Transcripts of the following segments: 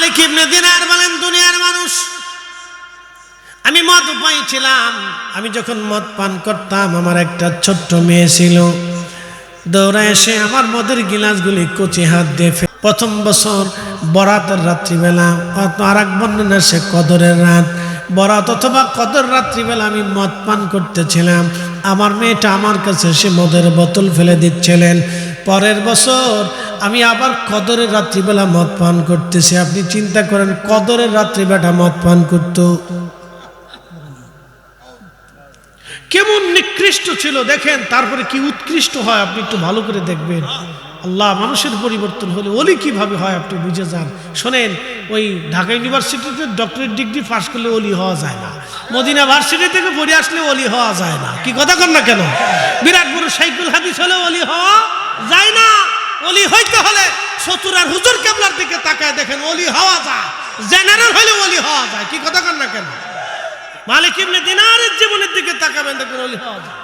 মালিক ইবনে দিনার বলেন, দুনিয়ার মানুষ, আমি মদ পাইছিলাম। আমি যখন মদ পান করতাম, আমার একটা ছোট্ট মেয়ে ছিল। দৌড়া এসে আমার মদের গিলাসগুলি কচি হাত দিয়ে প্রথম বছর বরাতের রাত্রিবেলা আর এক বর্ণনা সে কদরের রাত। বরাত অথবা কদর রাত্রিবেলা আমি মদ পান করতেছিলাম। আমার মেয়েটা আমার কাছে সে মদের বোতল ফেলে দিচ্ছিলেন। পরের বছর আমি আবার কদরের রাত্রিবেলা মদ পান করতেছি। আপনি চিন্তা করেন, কদরের রাত্রিবেলা মদ পান করতো। কেমন নিকৃষ্ট ছিল, দেখেন, তারপরে কি উৎকৃষ্ট হয়, আপনি একটু ভালো করে দেখবেন। আল্লাহ মানুষের পরিবর্তন হলে ওলি কীভাবে হয়, আপনি বুঝে যান। শোনেন, ওই ঢাকা ইউনিভার্সিটিতে ডক্টরেট ডিগ্রি পাস করলে ওলি হওয়া যায় না। মদিনা ভার্সিটি থেকে পড়ে আসলে ওলি হওয়া যায় না। কি কথা কর না কেন? বিরাট বড় সাইকুল হাদিস হলে ওলি হওয়া যায় না। ওলি হইতে হলে সতুরার হুজুর কেবলার দিকে তাকায় দেখেন ওলি হওয়া যায়, জেনারেল হলে ওলি হওয়া যায়, কি কথা কর না কেন? মালিক ইবনে দিনারের জীবনের দিকে তাকাবেন দেখবেন ওলি হওয়া যায়।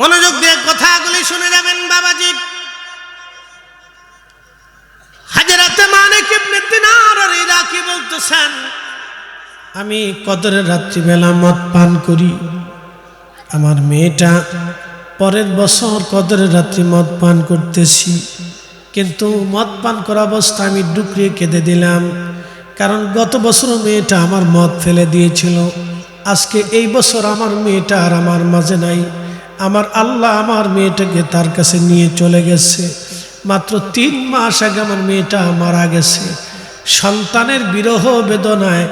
মনোযোগ দিয়ে কথাগুলি শুনে যাবেন, বাবাজি। হাজারাতে মালিক ইবনে দিনার বলতেছেন, আমি কদরের রাত্রিবেলা মদ পান করি। আমার মেয়েটা পরের বছর কদরের রাত্রি মদ পান করতেছি। কিন্তু মদ পান করা অবস্থা আমি ডুকরিয়ে কেঁদে দিলাম, কারণ গত বছরও মেয়েটা আমার মদ ফেলে দিয়েছিল। আজকে এই বছর আমার মেয়েটা আর আমার মাঝে নাই। আমার আল্লাহ আমার মেয়েটাকে তার কাছে নিয়ে চলে গেছে। মাত্র তিন মাস আগে আমার মেয়েটা মারা গেছে। সন্তানের বিরহ বেদনায়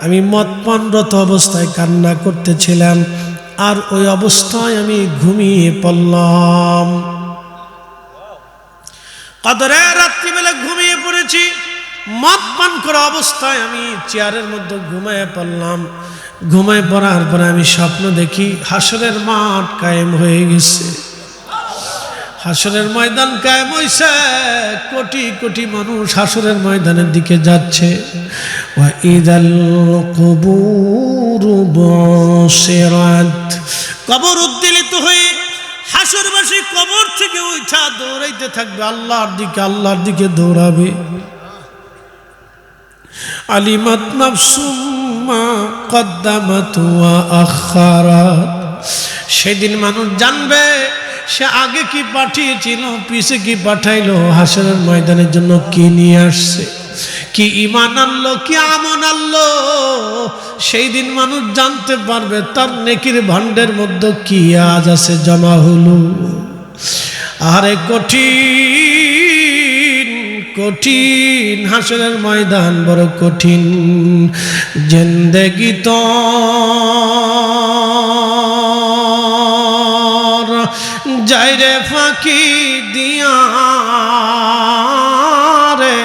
আমি মদপানরত অবস্থায় কান্না করতেছিলাম আর ওই অবস্থায় আমি ঘুমিয়ে পড়লাম। কদরে রাত্রিবেলা ঘুমিয়ে পড়েছি। মদ পান করা অবস্থায় আমি চেয়ারের মধ্যে ঘুমিয়ে পড়লাম। ঘুমায় পড়ার পরে আমি স্বপ্ন দেখি হাসরের মাঠ কায়েম হয়ে গেছে। হাসরের ময়দান কায়েম হইছে। কোটি কোটি মানুষ হাসরের ময়দানের দিকে যাচ্ছে। কবুর উদ্দীলিত হয়ে হাসরবাসী কবর থেকে উঠা দৌড়াইতে থাকবে। আল্লাহর দিকে আল্লাহর দিকে দৌড়াবে। আলিমাত কদ্দামাত আখারাত সেদিন মানুষ জানবে সে আগে কি পাঠিয়েছিল? পিছে কি পাঠাইলো? হাসরের ময়দানের জন্য কি নিয়ে আসছে? কি ইমান আনলো? কি আমন আনলো? সেই দিন মানুষ জানতে পারবে তার নেকির ভাণ্ডের মধ্যে কি আজ আছে জমা হলো। আরে কঠিন কঠিন, হাসরের ময়দান বড় কঠিন। জেন্দেগি তো যাইরে ফাঁকি দিয়া রে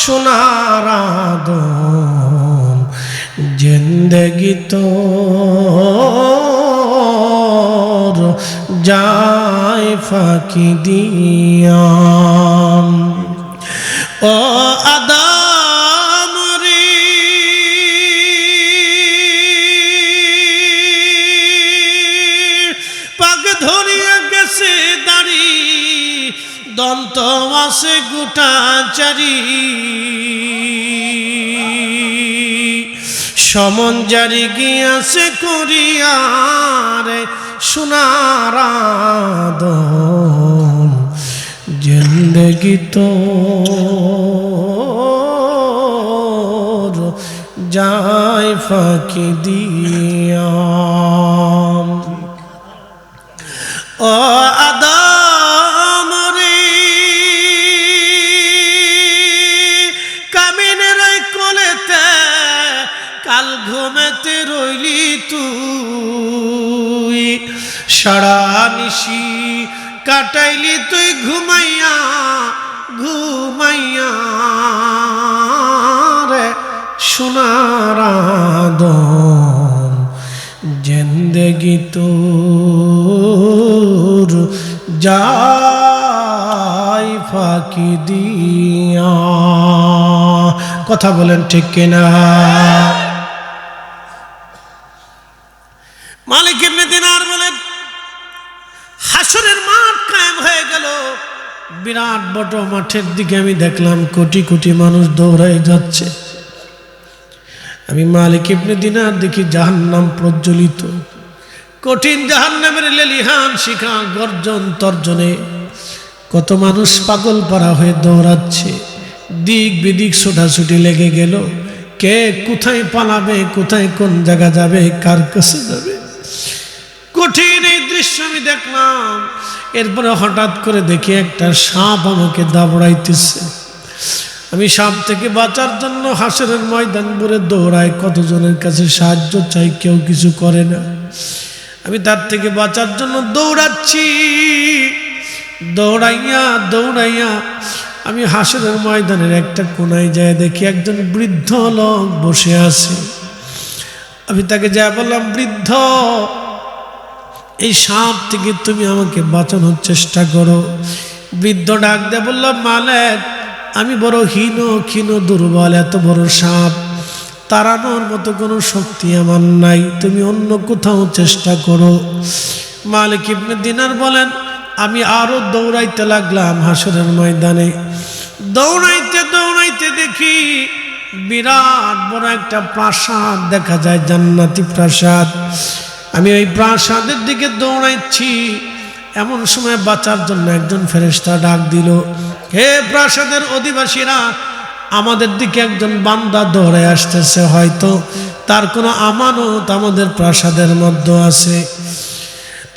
সোনার আদম জিন্দগি তো যায় ফাঁকি দিয়া। ও আদাম দন্ত আছে গোটা চারি। সমন জারি গিয়াছে করিয়ারে সোনার আদম জিন্দগি তো যায় ফাঁকি দিয়া। তুই সারা নিশি কাটাইলি তুই ঘুমাইয়া ঘুমাইয়া রে সোনার আদম, জিন্দগি তোর যাই ফাঁকি দিয়া। কথা বলেন ঠিক কিনা? বড় মাঠের দিকে আমি দেখলাম কোটি কোটি মানুষ দৌড়াই যাচ্ছে। আমি মালিক ইবনে দিনার দেখি জাহান্নাম প্রজ্বলিত। কঠিন জাহান্নামের লেলিহান শিখা গর্জন তর্জনে। কত মানুষ পাগল পারা হয়ে দৌড়াচ্ছে। দিক বিদিক ছোটাছুটি লেগে গেল। কে কোথায় পালাবে, কোথায় কোন জায়গা যাবে, কার কাছে যাবে? কঠিন এই দৃশ্য আমি দেখলাম। এরপরে হঠাৎ করে দেখি একটা সাপ আমাকে দাবড়াইতেছে। আমি সাপ থেকে বাঁচার জন্য হাসরের ময়দান ভরে দৌড়াই, কতজনের কাছে সাহায্য চাই কেউ কিছু করে না। আমি তার থেকে বাঁচার জন্য দৌড়াচ্ছি। দৌড়াইয়া দৌড়াইয়া আমি হাসরের ময়দানের একটা কোনায় যায় দেখি একজন বৃদ্ধ লোক বসে আছে। আমি তাকে যা বললাম, বৃদ্ধ এই সাপ থেকে তুমি আমাকে বাঁচানোর চেষ্টা করো। বৃদ্ধ ডাক দিয়ে বললাম মালেক, আমি বড় হীন, ক্ষীণ, দুর্বল, এত বড় সাপ। তাড়ানোর মতো কোনো শক্তি আমার নাই, তুমি অন্য কোথাও চেষ্টা করো। মালিক ইবনে দিনার বলেন, আমি আরও দৌড়াইতে লাগলাম হাসরের ময়দানে। দৌড়াইতে দৌড়াইতে দেখি বিরাট বড় একটা প্রাসাদ দেখা যায়, জান্নাতি প্রাসাদ। আমি ওই প্রাসাদের দিকে দৌড়াইছি। এমন সময় বাঁচার জন্য একজন ফেরেস্তা ডাক দিল, হে প্রাসাদের অধিবাসীরা, আমাদের দিকে একজন বান্দা দৌড়ে আসতেছে, হয়তো তার কোনো আমানত আমাদের প্রাসাদের মধ্যে আছে।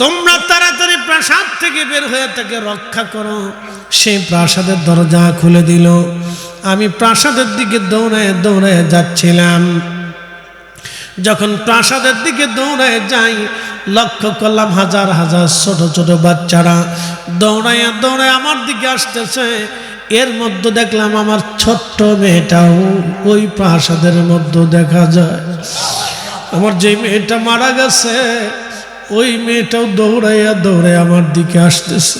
তোমরা তাড়াতাড়ি প্রাসাদ থেকে বের হয়ে তাকে রক্ষা করো। সেই প্রাসাদের দরজা খুলে দিল। আমি প্রাসাদের দিকে দৌড়ায় দৌড়ে যাচ্ছিলাম। যখন প্রাসাদের দিকে দৌড়ায় যাই, লক্ষ্য করলাম হাজার হাজার ছোট ছোট বাচ্চারা দৌড়াইয়া দৌড়ায় আমার দিকে আসতেছে। এর মধ্যে দেখলাম আমার ছোট্ট মেয়েটাও ওই প্রাসাদের মধ্যে দেখা যায়। আমার যে মেয়েটা মারা গেছে, ওই মেয়েটাও দৌড়াইয়া দৌড়ায় আমার দিকে আসতেছে।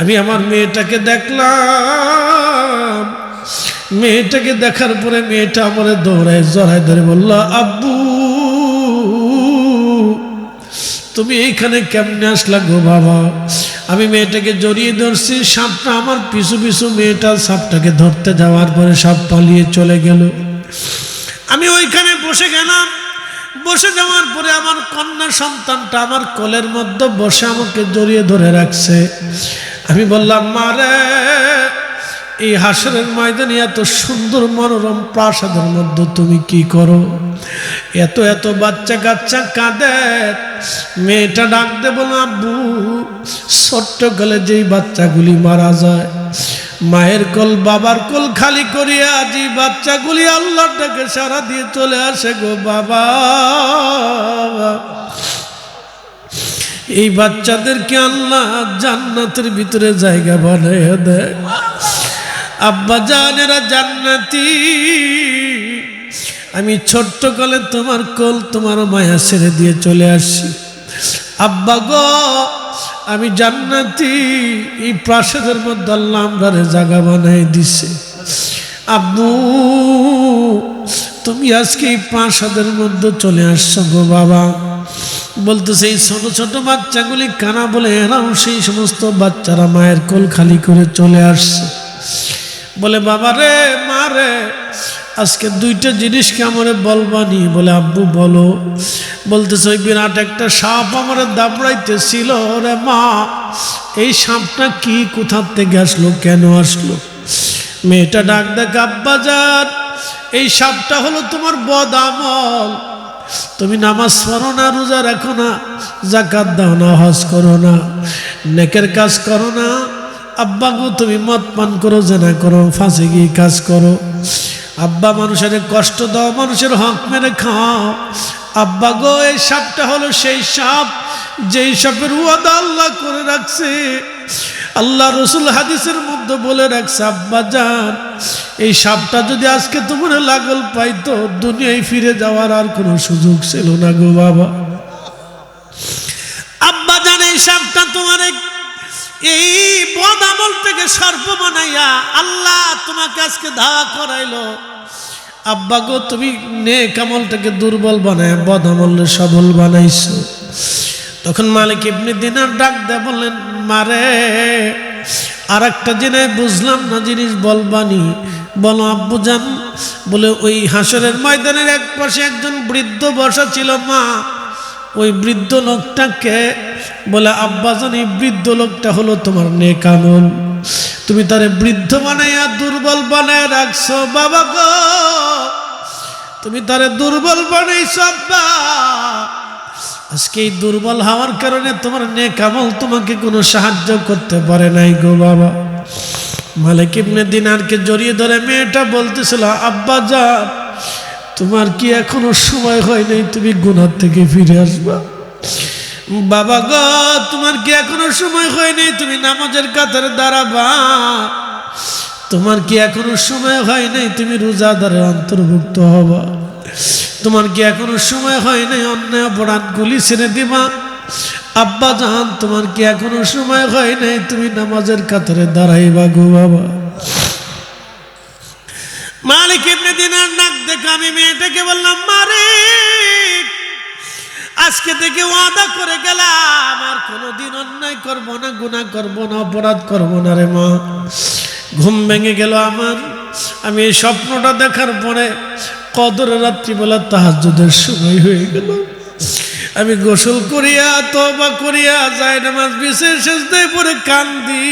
আমি আমার মেয়েটাকে দেখলাম। মেয়েটাকে দেখার পরে মেয়েটা আমার দৌড়ায়, জড়ায় ধরে বলল, আব্বু, তুমি এইখানে কেমনে আসলা গো বাবা? আমি মেয়েটাকে জড়িয়ে ধরছি, সাপটা আমার পিছু পিছু মেয়েটা সাপটাকে ধরতে যাওয়ার পরে সাপ পালিয়ে চলে গেল। আমি ওইখানে বসে গেলাম। বসে যাওয়ার পরে আমার কন্যা সন্তানটা আমার কোলের মধ্যে বসে আমাকে জড়িয়ে ধরে রাখছে। আমি বললাম মারে এই হাসরের ময়দানে এত সুন্দর মনোরম প্রাসাদের মধ্যে তুমি কি করো? এত এত বাচ্চা কাচ্চা কাঁদে। মেয়েটা ডাক দে না আব্বু, ছোট্ট কালে যেই বাচ্চাগুলি মারা যায়, মায়ের কোল বাবার কোল খালি করিয়া আজ বাচ্চাগুলি আল্লাহর ডাকে সারা দিয়ে চলে আসে গো বাবা। এই বাচ্চাদেরকে আল্লাহ জান্নাতের ভিতরে জায়গা বানাইয়া দেয়। আব্বা জানেরা জান্নাতি। আমি ছোট্ট কালে তোমার কোল, তোমার মায়া ছেড়ে দিয়ে চলে আসছি আব্বা গো, আমি জান্নাতি। এই প্রাসাদের মধ্যে আল্লাহ আমরারে জায়গা বানাই দিছে। আব্বু, তুমি আজকে এই প্রাসাদের মধ্যে চলে আসছো গো বাবা। বলতেছে, এই ছোট ছোট বাচ্চাগুলি কানা বলে এরাও সেই সমস্ত বাচ্চারা মায়ের কোল খালি করে চলে আসছে। বলে, বাবা রে, মা রে, আজকে দুইটা জিনিসকে আমারে বলবানি বলে, আব্বু, বলো। বলতেছে, ওই বিরাট একটা সাপ আমার দাবড়াইতেছিল রে মা। এই সাপটা কি, কোথার থেকে আসলো, কেন আসলো? মেয়েটা ডাক দেখ আব্বা যান এই সাপটা হলো তোমার বদ আমল তুমি নামাজ পড়ো না, রোজা রাখো না জাকাত দাও না, হজ করো না, নেকের কাজ করো না আব্বা গো, তুমি মদ পান করো, জেনা করো, ফাঁসে গিয়ে কাজ করো। আব্বা মানুষের কষ্ট দাও, মানুষের হক মেরে খাও। আব্বা গো, এই সাপটা হলো সেই সাপ, যেই সাপের ওয়াদা আল্লাহ করে রাখছে। আল্লাহ রসুল হাদিসের মধ্যে বলে রাখছে, আব্বা যান এই সাপটা যদি আজকে তোমার লাগল পাইতো, দুনিয়ায় ফিরে যাওয়ার আর কোনো সুযোগ ছিল না গো বাবা। আব্বা জান, এই সাপটা তোমার এই আমল থেকে সর্প বানাইয়া আল্লাহ তোমাকে আজকে ধাওয়া করাইলো। আব্বা গো, তুমি নে কামলটাকে দুর্বল বানায়, বদ আমলে সবল বানাইছো। তখন মালিক ইবনে দিনার ডাক দে বললেন, মারে আর একটা জিনিস বুঝলাম না, জিনিস বলবানি। বলো, আব্বু জান, বলে, ওই হাসরের ময়দানের এক পাশে একজন বৃদ্ধ বসা ছিল মা। ওই বৃদ্ধ লোকটাকে বলে আব্বাজান এই বৃদ্ধ লোকটা হলো তোমার নেকামল তুমি তারে বৃদ্ধ বানাইয়া দুর্বল বানায় রাখছো। বাবা গো, তুমি তারে দুর্বল বানাইছো, আব্বা। আজকে এই দুর্বল হওয়ার কারণে তোমার নেকামল তোমাকে কোনো সাহায্য করতে পারে নাই গো বাবা। মালিক ইবনে দিনারকে জড়িয়ে ধরে মেয়েটা বলতেছিল, আব্বা যা তোমার কি এখনও সময় হয় নাই? তুমি গুনার থেকে ফিরে আসবা। বাবা গো, তোমার কি এখনও সময় হয় নাই? তুমি নামাজের কাতারে দাঁড়াবা। তোমার কি এখনও সময় হয় নাই? তুমি রোজাদারে অন্তর্ভুক্ত হবা। তোমার কি এখনও সময় হয় নাই? অন্যায় অপরাধগুলি ছেড়ে দিবা। আব্বা জাহান তোমার কি এখনও সময় হয় নাই? তুমি নামাজের কাতারে দাঁড়াইবা গো বাবা। মালিক ইবনে দিনার নাক দেখে আমি মেয়েটাকে বললাম মারে আজকে থেকে ওয়াদা করে গেলাম, আর কোনোদিন অন্যায় করব না, গুনাহ করব না, অপরাধ করব না রে মা। ঘুম ভেঙে গেল আমার। আমি এই স্বপ্নটা দেখার পরে কদর রাত্রিবেলা তাহাজ্জুদের সময় হয়ে গেল। আমি গোসল করিয়া তবা করিয়া যাই নামাজ বিশেষ পরে কান্দি।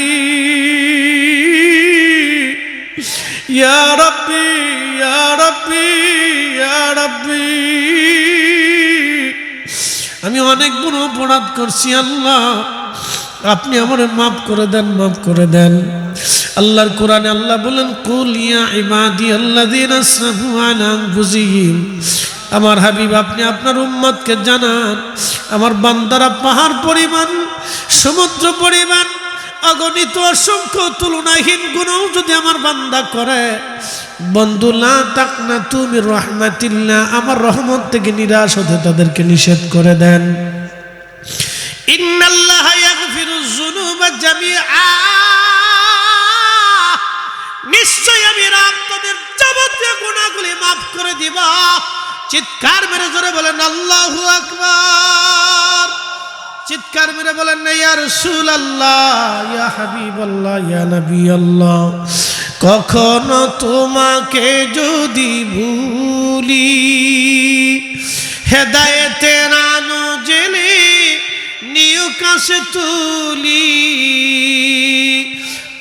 আমি অনেক বড় অপরাধ করছি, আল্লাহ। আপনি আমার মাফ করে দেন, মাফ করে দেন। আল্লাহর কোরআনে আল্লাহ বলেন, কুল ইবাদি আল্লাযীনা আসরাফু আমার হাবিব, আপনি আপনার উম্মতকে জানান, আমার বান্দারা পাহাড় পরিমাণ, সমুদ্র পরিমাণ অগণিত অসংখ্য তুলনাহীন গুণও যদি আমার বান্দা করে বন্ধুলা তাক না তুমি রহমাতিল্লাহ, আমার রহমত থেকে নিরাশ হতে তাদেরকে নিষেধ করে দেন। ইন্নাল্লাহ ইয়াগফিরুজ যুনুবা জামিআ। নিশ্চয় আমি আপনাদের যাবতীয় গুণাগুলি মাফ করে দিব। চিৎকার মেরে জোরে বলেন, আল্লাহু আকবার। চিৎকার মেরে বলেন, না ইয়া রসুল আল্লাহ আল্লাহ কখনো তোমাকে যদি ভুলি হেদায়েতে রানো জেলে নিউ কাছে তুলি,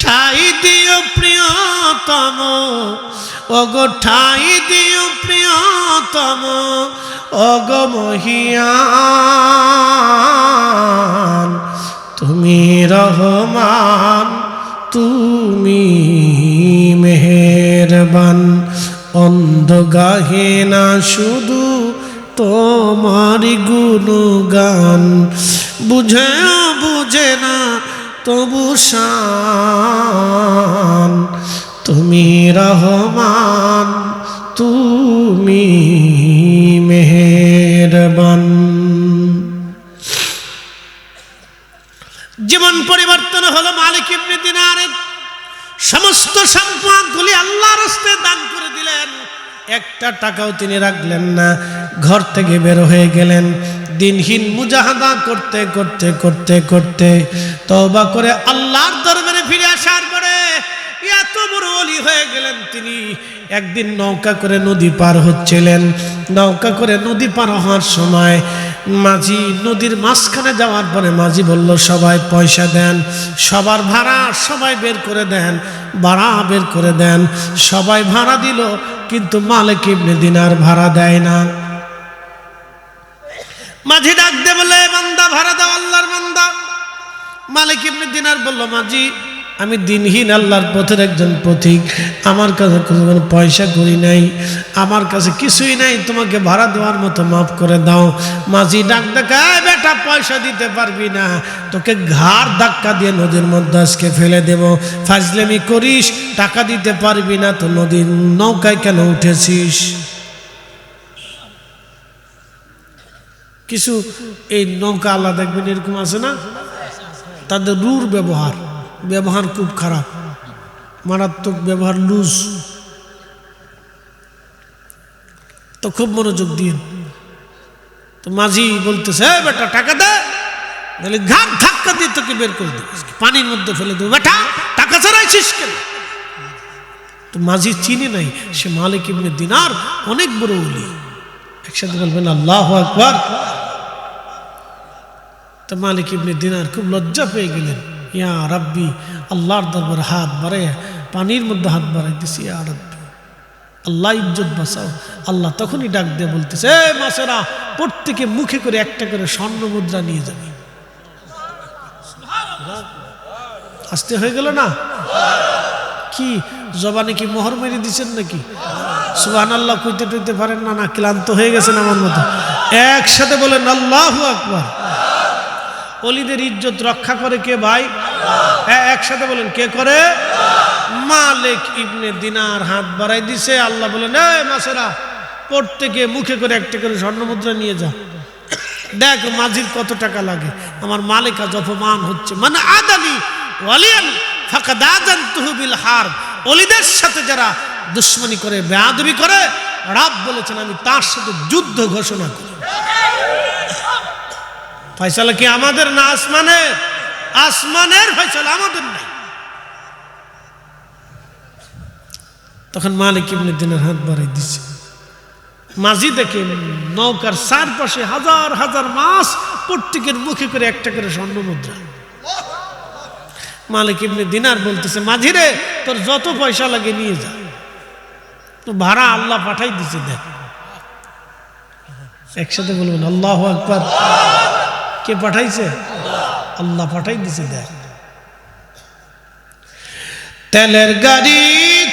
ঠাই দিও প্রিয়তম, ওগো ঠাই দিও প্রিয়তম অগ মহিয়ান তুমি রহমান, তুমি মেহেরবান। অন্ধ গাহে না শুধু তোমারি গুণগান, বুঝে বুঝে না, তবু শান। তুমি রহমান, তুমি হলো মালিক ইবনে দিনারের সমস্ত সম্পদগুলি আল্লাহর হস্তে দান করে দিলেন। একটা টাকাও তিনি রাখলেন না। ঘর থেকে বের হয়ে গেলেন। দিনহীন মুজাহাদা করতে করতে করতে করতে তওবা করে আল্লাহর দরবারে ফিরে আসার পরে এত বড় অলি হয়ে গেলেন তিনি। একদিন নৌকা করে নদী পার হচ্ছিলেন। নৌকা করে নদী পার হওয়ার সময় মাঝি নদীর মাঝখানে যাওয়ার পরে মাঝি বলল, সবাই পয়সা দেন, সবার ভাড়া সবাই বের করে দেন, ভাড়া বের করে দেন। সবাই ভাড়া দিল, কিন্তু মালিক ইবনে দিনার ভাড়া দেয় না। মাঝি ডাক দে বলে বান্দা, ভাড়া দাও আল্লাহর বান্দা। মালিক ইবনে দিনার বলল, মাঝি আমি দিনহীন আল্লাহর পথের একজন পথিক। আমার কাছে কোনো পয়সা করি নাই। আমার কাছে কিছুই নাই। তোমাকে ভাড়া দেওয়ার মতো মাফ করে দাও। মাঝি ডাক দেখায়, বেটা, পয়সা দিতে পারবি না। তোকে ঘাড় ধাক্কা দিয়ে নদীর মধ্যে আজকে ফেলে দেব। ফাজলেমি করিস, টাকা দিতে পারবি না। তো নদীর নৌকায় কেন উঠেছিস? কিছু এই নৌকা আল্লাহ দেখবেন এরকম আছে না? তাদের রুর ব্যবহার। ব্যবহার খুব খারাপ। মারাত্মক ব্যবহার, লুজ। তো খুব মনোযোগ দিন তো মাঝি বলতেছে বেটা, টাকা দে। বলে ঘাট ধাক্কা দিয়ে তোকে বের করে দেবো। পানির মধ্যে ফেলে দেবো। বেটা, টাকা ছাড়াইছিস কেন? তো মাঝি চিনি নাই, সে মালিক ইবনে দিনার অনেক বড় ওলি। একসাথে বলবেন, আল্লাহ আকবার। তো মালিক ইবনে দিনার খুব লজ্জা পেয়ে গেলেন। ইয়া রাব্বি, আল্লাহর দরবার হাত বাড়ে পানির মধ্যে হাত বাড়াই দিছি, ইয়া রাব্বি। আল্লাহ ইজ্জত বাঁচাও। আল্লাহ তখনই ডাক দিয়ে বলতেছে, এ মাসেরা প্রত্যেকে মুখে করে একটা করে স্বর্ণ মুদ্রা নিয়ে যাবে। আসতে হয়ে গেল না? কি, জবানে কি মোহর মেরে দিচ্ছেন নাকি? সুবান আল্লাহ কইতে টইতে পারেন না না, ক্লান্ত হয়ে গেছেন আমার মতো। একসাথে বলেন, আল্লাহ আকবার। অলিদের ইজ্জত রক্ষা করে কে ভাই? হ্যাঁ একসাথে বলেন, কে করে? মালিক ইবনে দিনার হাত বাড়াই দিছে। আল্লাহ বলেন, এ, মাসেরা, প্রত্যেকে মুখে করে একটা করে স্বর্ণমুদ্রা নিয়ে যা। দেখ মাঝির কত টাকা লাগে। আমার মালিক অপমান হচ্ছে। মানে আদানি ওয়ালিয়ান ফাঁকা তুহবিল হার। অলিদের সাথে যারা দুশ্মনী করে, বেয়াদবি করে, রাব বলেছেন, আমি তার সাথে যুদ্ধ ঘোষণা করি। ফয়সালা কি আমাদের না আসমানের? আসমানের ফয়সালা আমাদের নাই। তখন মালিক ইবনে দিনের হাত বাড়াই দিছে। মাঝি দেখে নৌকার চারপাশে হাজার হাজার মাছ প্রত্যেকের মুখে করে একটা করে স্বর্ণ মুদ্রা। মালিক ইবনে দিনার বলতেছে মাঝি রে তোর যত পয়সা লাগে নিয়ে যা। তো ভাড়া আল্লাহ পাঠাই দিছে দেখ। একসাথে বলবেন, আল্লাহ আকবার। কে পাঠাইছে? আল্লাহ পাঠাই দিছে, দেখ। তেলের গাড়ি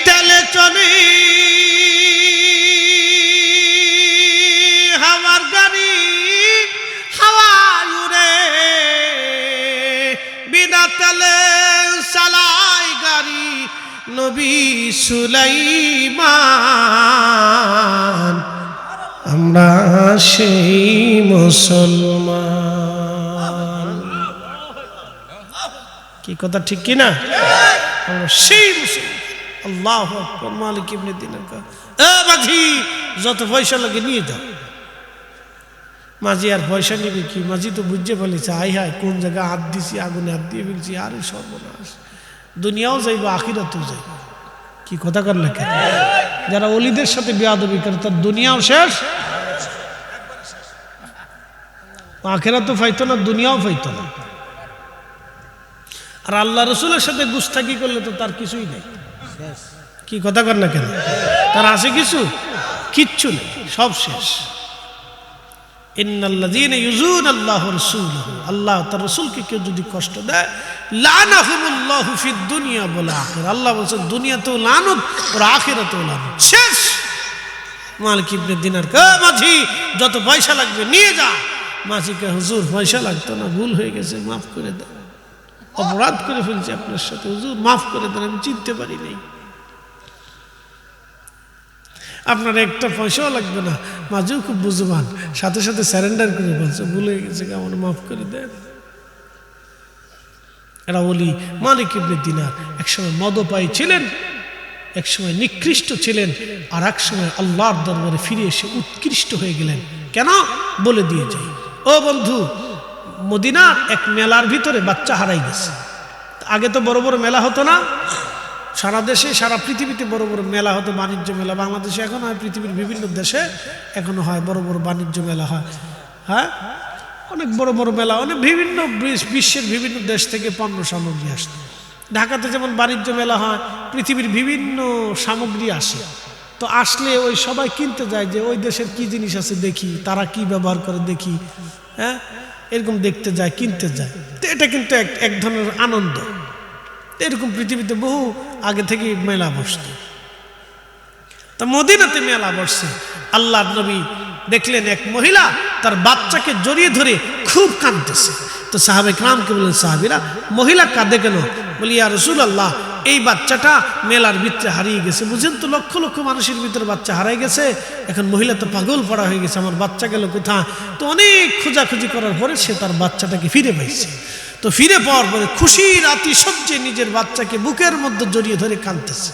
তেলে চলে। হাওয়ার গাড়ি হাওয়ায় উড়ে। বিনা তেলে চালাই গাড়ি নবী সুলাইমান। আমরা সেই মুসলমান। কি কথা, ঠিক কি না? সেই মুসলমান আল্লাহ মালিক ইবনে দিনের মাঝি যত পয়সা লাগে নিয়ে যাও। মাঝি আর পয়সা নিবে কি? মাঝি তো বুঝতে ফেলেছে আই হায়, কোন জায়গায় হাত দিছি, আগুনে হাত দিয়ে ফেলছি, আরে সর্বনাশ। দুনিয়াও যাইব, আখিরাতেও যাইব। কি কথা কর লেখে যারা অলিদের সাথে বেয়াদবি করে, তার দুনিয়াও শেষ। আখেরা তো ফাইতো না, দুনিয়াও ফাইতো না। আর আল্লাহ রসুলের সাথে গুস্তাকি করলে তো তার কিছুই নেই। কি কথা কর না কেন? তার আছে কিছু? কিচ্ছু নেই, সব শেষ। আল্লাহ তার রাসূলকে কেউ যদি কষ্ট দেয় দুনিয়া ওয়াল আখিরা আল্লাহ বলেন দুনিয়াতেও লানত, আর আখিরাতেও লানত। শেষ। মালিক ইবনে দিনার কে মাঝি, যত পয়সা লাগবে, নিয়ে যা। মাঝিকে, হুজুর, পয়সা লাগতো না, ভুল হয়ে গেছে, মাফ করে দেন অপরাধ করে ফেলছি আপনার সাথে। হুজুর, মাফ করে দেন, আমি চিনতে পারি নাই। আপনার একটা পয়সাও লাগবে না। মাঝেও খুব বুঝবান। সাথে সাথে স্যারেন্ডার করে বলছে, ভুলে গেছে কেমন মাফ করে দেন। এরা বলি মালিক ইবনে দিনার। একসময় মদপায়ী ছিলেন, একসময় নিকৃষ্ট ছিলেন, আর এক সময় আল্লাহর দরবারে ফিরে এসে উৎকৃষ্ট হয়ে গেলেন। কেন? বলে দিয়ে যাই। ও বন্ধু মদিনার এক মেলার ভিতরে বাচ্চা হারাই গেছে। আগে তো বড় বড় মেলা হতো না। সারা দেশে, সারা পৃথিবীতে বড় বড় মেলা হতো, বাণিজ্য মেলা। বাংলাদেশে এখন হয়, পৃথিবীর বিভিন্ন দেশে এখনও হয় বড় বড় বাণিজ্য মেলা হয়। হ্যাঁ? অনেক বড় বড় মেলা, অনেক বিভিন্ন বিশ্বের বিভিন্ন দেশ থেকে পণ্য সামগ্রী আসতো ঢাকাতে যেমন বাণিজ্য মেলা হয়, পৃথিবীর বিভিন্ন সামগ্রী আসে। তো আসলে ওই সবাই কিনতে যায় যে ওই দেশের কি জিনিস আছে দেখি, তারা কি ব্যবহার করে দেখি। হ্যাঁ? এরকম দেখতে যায়, কিনতে যায়। তো এটা কিন্তু এক এক ধরনের আনন্দ। এরকম পৃথিবীতে বহু আগে থেকে মেলা বসতো। তা মদিনাতে মেলা বসছে আল্লাহ নবী দেখলেন এক মহিলা তার বাচ্চাকে জড়িয়ে ধরে খুব কাঁদতেছে। তো সাহাবে কামকে বললেন, সাহাবিরা, মহিলা কাঁদে কেন? বলি আর রসুল আল্লাহ এই বাচ্চাটা মেলার ভিতরে হারিয়ে গেছে। বুঝেন তো, লক্ষ লক্ষ মানুষের ভিতরে বাচ্চা হারাই গেছে। এখন মহিলা তো পাগল পড়া হয়ে গেছে, আমার বাচ্চা গেল কোথা তো অনেক খোঁজাখুঁজি করার পরে সে তার বাচ্চাটাকে ফিরে পাইছে। তো ফিরে পাওয়ার পরে খুশির আতিশয্যে নিজের বাচ্চাকে বুকের মধ্যে জড়িয়ে ধরে কাঁদতেছে।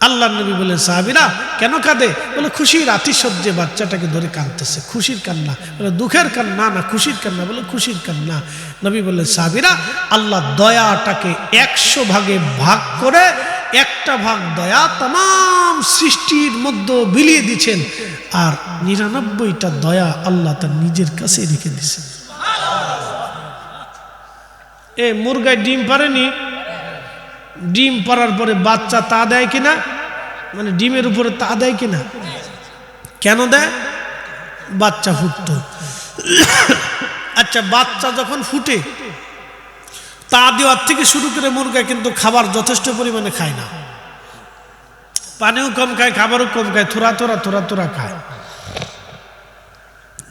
আল্লাহ নবী বলে সাহাবিরা, কেন কাঁদে? বলে, খুশির আতিশয্যে বাচ্চাটাকে ধরে কাঁদতেছে। খুশির কান্না। বলে, দুঃখের কান্না না, খুশির কান্না। বলে, খুশির কান্না। নবী বলে সাহাবিরা, আল্লাহ দয়াটাকে একশো ভাগে ভাগ করে একটা ভাগ দয়া তাম সৃষ্টির মধ্যে বিলিয়ে দিচ্ছেন। আর নিরানব্বইটা দয়া আল্লাহ তার নিজের কাছে রেখে দিছেন এ মুরগায় ডিম পারেনি ডিম পারার পরে বাচ্চা তা দেয় কিনা? মানে ডিমের উপরে তা দেয় কিনা? কেন দেয়? বাচ্চা ফুটতো। আচ্ছা বাচ্চা যখন ফুটে, তা দেওয়ার থেকে শুরু করে মুরগা কিন্তু খাবার যথেষ্ট পরিমাণে খায় না। পানিও কম খায়, খাবারও কম খায়, থোড়া থোড়া থোড়া থোড়া খায়।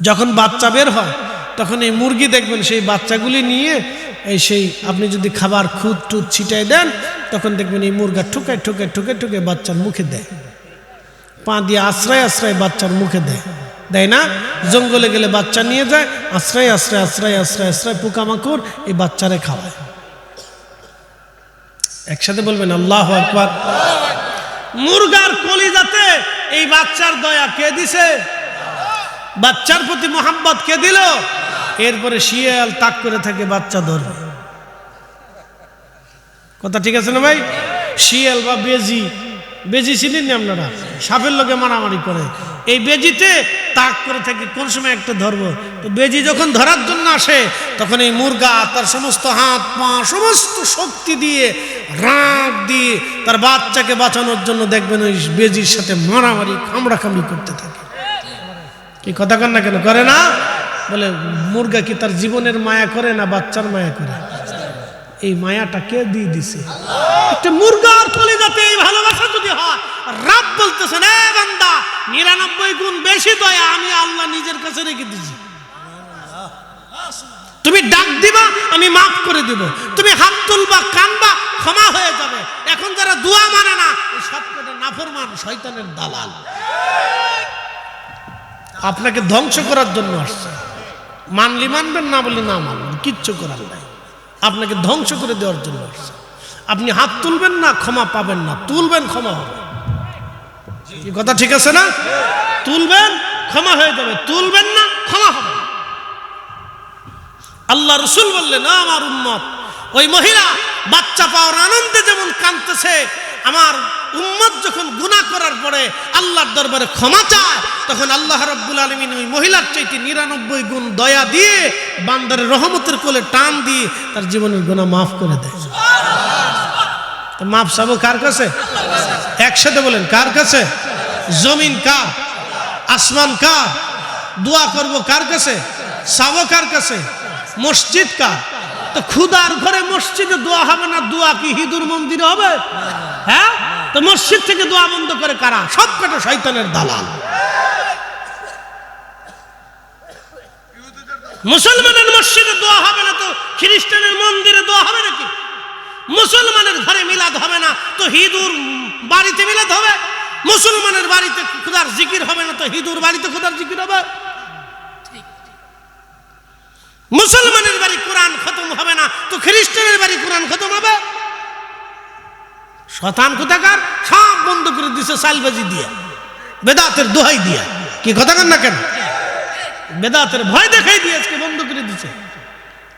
যখন বাচ্চা বের হয় তখন এই মুরগি দেখবেন সেই বাচ্চাগুলি নিয়ে এই সেই আপনি যদি খাবার খুদ টুদ ছিটাই দেন, তখন দেখবেন এই মুরগা ঠুকায় ঠুকে ঠুকে ঠুকে বাচ্চার মুখে দেয়। পা দিয়ে আশ্রয় আশ্রয় বাচ্চার মুখে দেয়। দেয় না? জঙ্গলে গেলে বাচ্চা নিয়ে যায়, আশ্রয় আশ্রয় আশ্রয় আশ্রয় আশ্রয় পোকামাকড় এই বাচ্চারে খাওয়ায়। একসাথে বলবেন, আল্লাহ আকবার। মুরগার কলিজাতে এই বাচ্চার দয়া কে দিছে? বাচ্চার প্রতি মোহাম্মত কে দিল? এরপরে শিয়াল তাক করে থাকে বাচ্চা ধরবে কথা ঠিক আছে না ভাই? শিয়াল বা বেজি। বেজি চিনেন না আপনারা? সাপের লোকে মারামারি করে। এই বেজিতে তাক করে থাকে কোন সময় একটা ধরবো তো বেজি যখন ধরার জন্য আসে, তখন এই মুরগা তার সমস্ত হাত, পা, সমস্ত শক্তি দিয়ে, রাগ দিয়ে তার বাচ্চাকে বাঁচানোর জন্য দেখবেন ওই বেজির সাথে মারামারি খামড়া খামড়ি করতে থাকে। কি কথা কন না কেন? করে না? বলে, মুরগা কি তার জীবনের মায়া করে না বাচ্চার মায়া করে? এই মায়াটা কে দিয়ে দিছে? একটা মুরগার কলে যাতে এই ভালোবাসা যদি হয়, রাব বলতেছেন, এ বান্দা, নিরানব্বই গুণ বেশি দয়া আমি আল্লাহ নিজের কাছে রেখে দিছি। তুমি ডাক দিবা, আমি মাফ করে দিব। তুমি হাত তুলবা, কানবা, ক্ষমা হয়ে যাবে। এখন যারা দোয়া মানে না, এই সব কটা নাফরমান শয়তানের দালাল। আপনাকে ধ্বংস করার জন্য আসছে। মানলি মানবেন না বলে না মানবেন কিচ্ছু করার নাই। আপনাকে ধ্বংস করে দেওয়ার জন্য আসছে। আপনি হাত তুলবেন না ক্ষমা পাবেন না। তুলবেন ক্ষমা হবে। কি কথা ঠিক আছে না? তুলবেন ক্ষমা হয়ে যাবে। তুলবেন না ক্ষমা হবে আল্লাহ রসুল বললেন "না, আমার উম্মত ওই মহিলা বাচ্চা পাওয়ার আনন্দে যেমন কাঁদতেছে আমার উম্মত যখন গুনাহ করার পরে আল্লাহর দরবারে ক্ষমা চায়, তখন আল্লাহ রাব্বুল আলমিন ওই মহিলার চাইতে নিরানব্বই গুণ দয়া দিয়ে বান্দারের রহমতের কোলে টান দিয়ে তার জীবনের গুণা মাফ করে দেয়। মাফ চাবো কার কাছে? একসাথে বলেন, কার কাছে? জমিন কার? আসমান কার? দোয়া করব কার কাছে? চাবো কার কাছে? মসজিদ কার? তো খুদার ঘরে মসজিদে দোয়া হবে না, দোয়া কি হিদুর মন্দিরে হবে? হ্যাঁ? তো মসজিদ থেকে দোয়া বন্ধ করে কারা? সব কটা শয়তানের দালাল। মুসলমানের মসজিদে দোয়া হবে না তো খ্রিস্টানের মন্দিরে দোয়া হবে নাকি? মুসলমানের ঘরে মিলাদ হবে না তো হিদুর বাড়িতে মিলাদ হবে? মুসলমানের বাড়িতে খুদার জিকির হবে না তো হিদুর বাড়িতে খুদার জিকির হবে? মুসলমানের বাড়ি কোরআন খতম হবে না তো খ্রিস্টানের বাড়ি কোরআন খতম হবে? শতান কোথাকার? সব বন্ধ করে দিছে সালবাজি দিয়ে। বেদাতের দোহাই দিয়ে। কি কথা কন না কেন? বেদাতের ভয় দেখাই দিয়ে আজকে বন্ধ করে দিছে।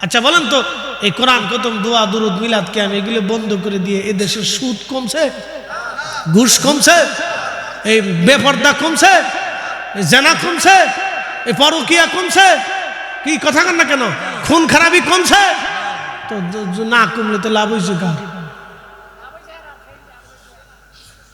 আচ্ছা বলেন তো, এই কোরআন খতম, দোয়া, দুরুদ, মিলাদ আমি এগুলো বন্ধ করে দিয়ে এ দেশের সুদ কমছে? ঘুষ কমছে? এই বেপর্দা কমছে? জেনা কমছে? এই পরকিয়া কমছে? কি কথা কন না কেন? খুন খারাপি কমছে? তো না কমলে তো লাভ হয়েছে কার?